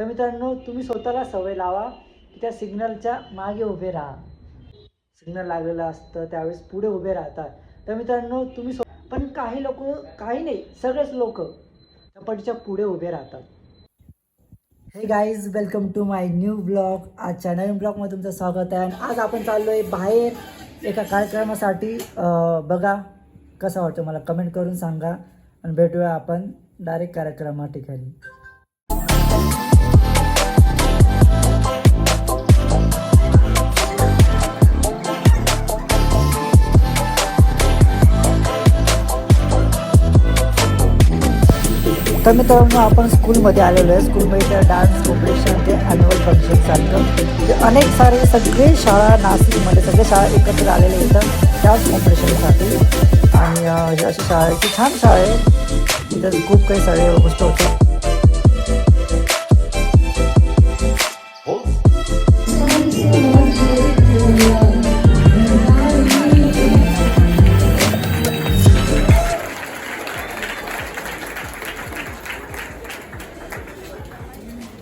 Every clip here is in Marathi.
तर मित्रांनो तुम्ही स्वतःला सवय लावा की त्या सिग्नलच्या मागे उभे राहा. सिग्नल लागलेलं असतं त्यावेळेस पुढे उभे राहतात. तर मित्रांनो तुम्ही स्व पण काही लोक काही नाही सगळेच लोक चपाटीच्या पुढे उभे राहतात. हे guys welcome to my new blog आजच्या नवीन ब्लॉगमध्ये तुमचं स्वागत आहे. आणि आज आपण चाललो आहे बाहेर एका कार्यक्रमासाठी. बघा कसं वाटतं मला. कमेंट करून सांगा. आणि भेटूया आपण डायरेक्ट कार्यक्रमा ठिकाणी तर मित्रांनो आपण स्कूलमध्ये आलेलो आहे. स्कूलमध्ये डान्स कॉम्पिटिशन ते ॲन्युअल फंक्शन सारखं. ते अनेक सारे सगळे शाळा नाशिकमध्ये सगळे शाळा एकत्र आलेले आहेत डान्स कॉम्पिटिशनसाठी आणि अशी शाळा आहे. की छान शाळा आहे. इथं खूप काही सारे गोष्ट होतात हो.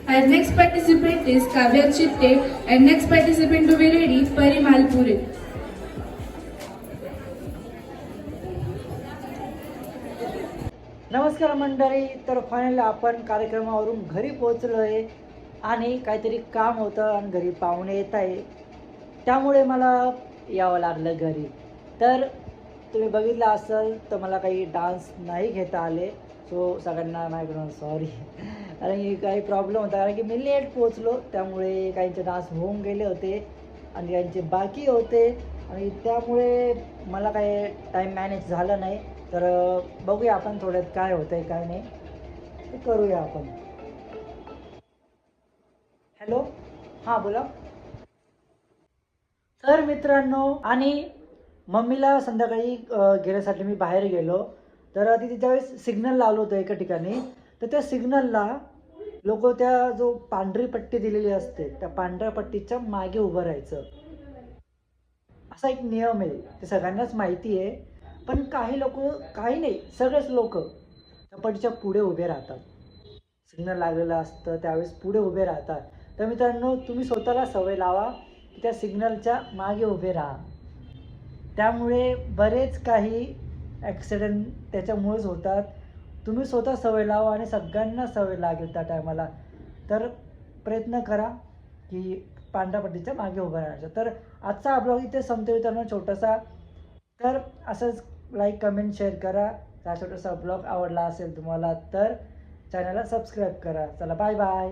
Our next participant is Kavya Chitte and next participant to be ready, Parimal Puri. नमस्कार मंडळी तर फायनली आपण कार्यक्रमावरून घरी पोहोचलो आहे आणि काहीतरी काम होतं आणि घरी पाहुणे येत आहे. त्यामुळे मला यावं लागलं घरी. तर तुम्ही बघितलं असेल तर मला काही डान्स नाही घेता आले. सो सगळ्यांना माझ्याकडून सॉरी कारण की काही प्रॉब्लेम होता. कारण की मी लेट पोचलो त्यामुळे काहींचे डान्स होऊन गेले होते आणि काहींचे बाकी होते. आणि त्यामुळे मला काही टाईम मॅनेज झालं नाही. तर बघूया आपण थोड्यात काय होतं आहे काय नाही. ते करूया आपण. हॅलो हां बोला. तर मित्रांनो आणि मम्मीला संध्याकाळी घेण्यासाठी मी बाहेर गेलो. तर तिथे वेळेस सिग्नल लावलं होतं एका ठिकाणी. तर त्या सिग्नलला लोक त्या जो पांढरी पट्टी दिलेली असते त्या पांढऱ्या पट्टीच्या मागे उभं राहायचं. असा एक नियम आहे. ते सगळ्यांनाच माहिती आहे. पण काही लोक काही नाही सगळेच लोक त्या पट्टीच्या पुढे उभे राहतात. सिग्नल लागलेलं असतं त्यावेळेस पुढे उभे राहतात. तर मित्रांनो तुम्ही स्वतःला सवय लावा की त्या सिग्नलच्या मागे उभे राहा. त्यामुळे बरेच काही ॲक्सिडेंट त्याच्यामुळेच होतात. तुम्ही स्वतः सवय लावा आणि सगळ्यांना सवय लागेल त्या टायमाला. तर प्रयत्न करा की पांढरापट्टीच्या मागे उभं राहायचं. तर आजचा हा ब्लॉग इथे संपतो मित्रांनो छोटासा. तर असंच लाईक कमेंट शेअर करा. हा छोटासा ब्लॉग आवडला असेल तुम्हाला तर चॅनलला सबस्क्राईब करा. चला बाय बाय